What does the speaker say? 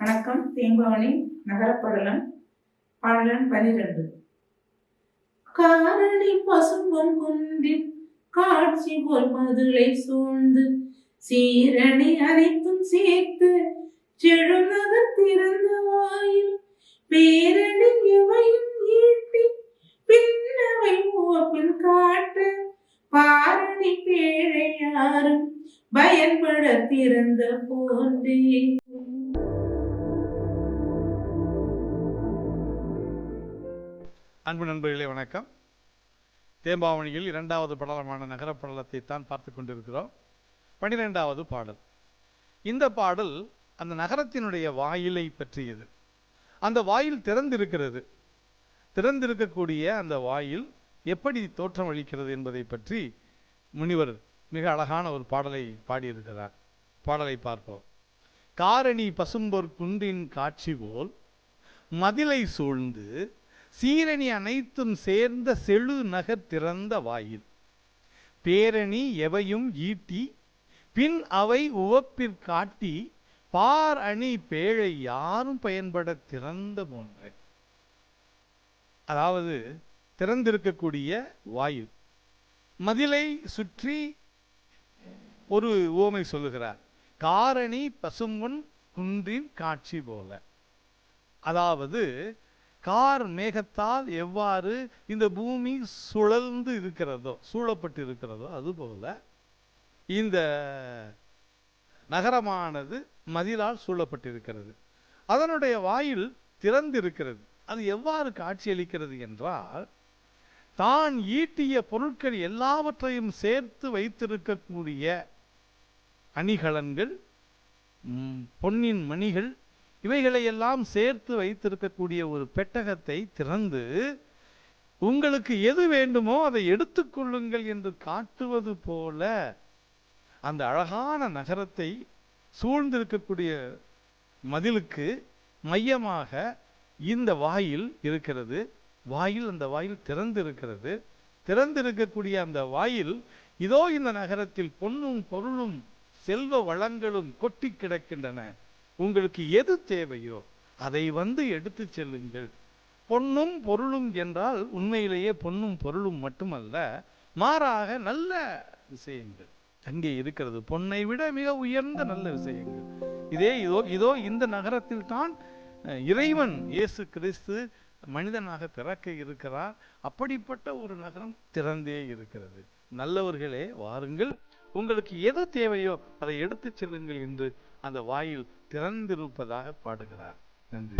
வணக்கம். தேம்பாவணி நகரப்படலம் பாடலன் பனிரெண்டு. காரணி பசும்பொன் குன்றின் காட்சி போல் மதுளை சூழ்ந்து சீரணி அனைத்தும் சேர்த்து செழுநகர் திறந்த வாயில் பேரணி எவையும் ஈட்டி பின்னவை ஓப்பில் காட்ட பாரணி பேழை யாரும் பயன்பட திறந்த போன்றே. அன்பு நண்பர்களே வணக்கம். தேம்பாவணியில் இரண்டாவது படலமான நகர படலத்தை தான் பார்த்து கொண்டிருக்கிறோம். பனிரெண்டாவது பாடல். இந்த பாடல் அந்த நகரத்தினுடைய வாயிலை பற்றியது. அந்த வாயில் திறந்திருக்கிறது. திறந்திருக்கக்கூடிய அந்த வாயில் எப்படி தோற்றமளிக்கிறது என்பதை பற்றி முனிவர் மிக அழகான ஒரு பாடலை பாடியிருக்கிறார். பாடலை பார்ப்போம். காரணி பசும்பொற் குன்றின் காட்சி போல் மதிலை சூழ்ந்து சீரணி அனைத்தும் சேர்ந்த செழு நகர் திறந்த வாயில். பேரணி எவையும் ஈட்டி பின் அவை உவப்பிற்காட்டி பார் அணி பேழை யாரும் பயன்பட திறந்த போன்ற. அதாவது திறந்திருக்கக்கூடிய வாயில். மதிலை சுற்றி ஒரு உவமை சொல்லுகிறார். காரணி பசும்பொன் குன்றின் காட்சி போல. அதாவது கார் மேகத்தால் எவ்வாறு இந்த பூமி சுழல்ந்து இருக்கிறதோ சூழப்பட்டு இருக்கிறதோ அதுபோல இந்த நகரமானது மதிலால் சூழப்பட்டிருக்கிறது. அதனுடைய வாயில் திறந்திருக்கிறது. அது எவ்வாறு காட்சியளிக்கிறது என்றால் தான் ஈட்டிய பொருட்கள் எல்லாவற்றையும் சேர்த்து வைத்திருக்கக்கூடிய அணிகலன்கள் பொன்னின் மணிகள் இவைகளையெல்லாம் சேர்த்து வைத்திருக்கக்கூடிய ஒரு பெட்டகத்தை திறந்து உங்களுக்கு எது வேண்டுமோ அதை எடுத்துக்கொள்ளுங்கள் என்று காட்டுவது போல அந்த அழகான நகரத்தை சூழ்ந்திருக்கக்கூடிய மதிலுக்கு மையமாக இந்த வாயில் இருக்கிறது. வாயில் அந்த வாயில் திறந்திருக்கிறது. திறந்திருக்கக்கூடிய அந்த வாயில் இதோ இந்த நகரத்தில் பொன்னும் பொருளும் செல்வ வளங்களும் கொட்டி கிடக்கின்றன. உங்களுக்கு எது தேவையோ அதை வந்து எடுத்து செல்லுங்கள். பொன்னும் பொருளும் என்றால் உண்மையிலேயே பொன்னும் பொருளும் மட்டுமல்ல மாறாக நல்ல விஷயங்கள். அங்கே இருக்கிறது பொன்னை விட மிக உயர்ந்த நல்ல விஷயங்கள். இதே இதோ இதோ இந்த நகரத்தில் தான் இறைவன் இயேசு கிறிஸ்து மனிதனாக பிறக்க இருக்கிறார். அப்படிப்பட்ட ஒரு நகரம் திறந்தே இருக்கிறது. நல்லவர்களே வாருங்கள். உங்களுக்கு எது தேவையோ அதை எடுத்துச் செல்லுங்கள் என்று அந்த வாயில் திறந்திருப்பதாக பாடுகிறார். நன்றி.